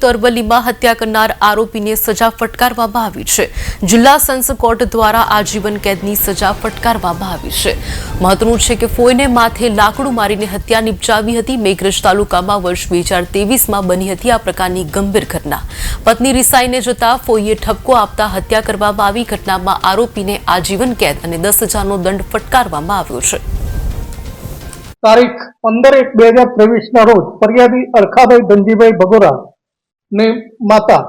અરવલ્લીમાં હત્યા કરનાર આરોપીને સજા ફટકારવામાં આવી છે. જિલ્લા સંસ કોર્ટ દ્વારા આજીવન કેદની સજા ફટકારવામાં આવી છે. મહત્વનું છે કે ફોઈને માથે લાકડું મારીને હત્યા નિપજાવી હતી. મેઘરજ તાલુકામાં વર્ષ બે હજાર બની હતી આ પ્રકારની ગંભીર ઘટના. પત્ની રિસાઈને જતા ફોઈએ ઠપકો આપતા હત્યા કરવામાં આવી. ઘટનામાં આરોપીને આજીવન કેદ અને દસ હજારનો દંડ ફટકારવામાં આવ્યો છે. તારીખ પંદર એક બે હજાર ત્રેવીસના રોજ ફરિયાદી અરખાભાઈ ધનજીભાઈ ભગોરા ને માતા,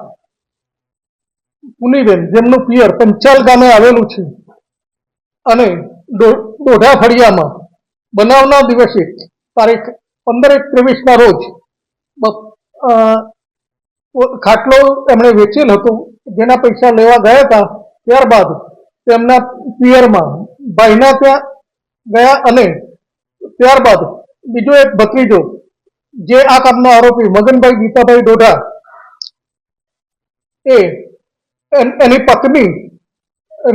પુનીબેન, જેમનું પિયર પંચાલ ગામે આવેલું છે. અને દોઢા ફળિયામાં બનાવના દિવસે તારીખ પંદર એક ત્રેવીસના રોજ ખાટલો એમણે વેચેલ હતો. જેના પૈસા લેવા ગયા હતા. ત્યારબાદ તેમના પિયરમાં ભાઈના ત્યાં ગયા અને ત્યારબાદ બીજો એક ભત્રીજો, જે આ કામનો આરોપી મગનભાઈ ગીતાભાઈ ડોઢા એ, એની પત્ની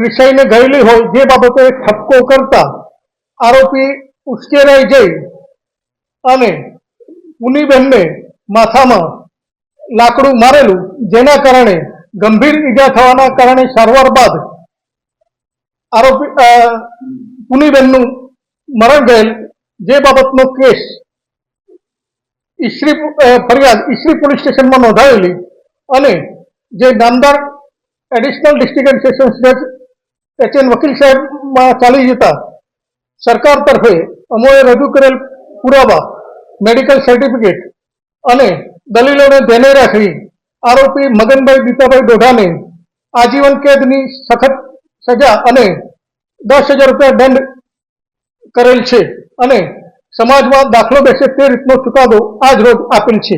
રિસાઈને ગયેલી હોય, જે બાબતે ઠપકો કરતા આરોપી ઉશ્કેરાઈ જઈ અને પુનીબેનને માથામાં લાકડું મારેલું, જેના કારણે ગંભીર ઈજા થવાના કારણે સારવાર બાદ આરોપી પુનીબેનનું મરણ ગયેલ. જે બાબતનો કેસ ઈશ્રી ફરિયાદ ઈશ્રી પોલીસ સ્ટેશનમાં નોંધાયેલી અને જે નામદાર એડિશનલ ડિસ્ટ્રિક્ટ એન્ડ સેશન્સ જજ એચ એન વકીલ સાહેબમાં ચાલી જતા સરકાર તરફે અમોએ રજૂ કરેલ પુરાવા મેડિકલ સર્ટિફિકેટ અને દલીલોને ધ્યાને રાખી આરોપી મગનભાઈ દીતાભાઈ દોઢાને આજીવન કેદની સખત સજા અને દસ હજાર રૂપિયા દંડ કરેલ છે અને સમાજમાં દાખલો બેસે તે રીતનો ચુકાદો આજ રોજ આપેલ છે.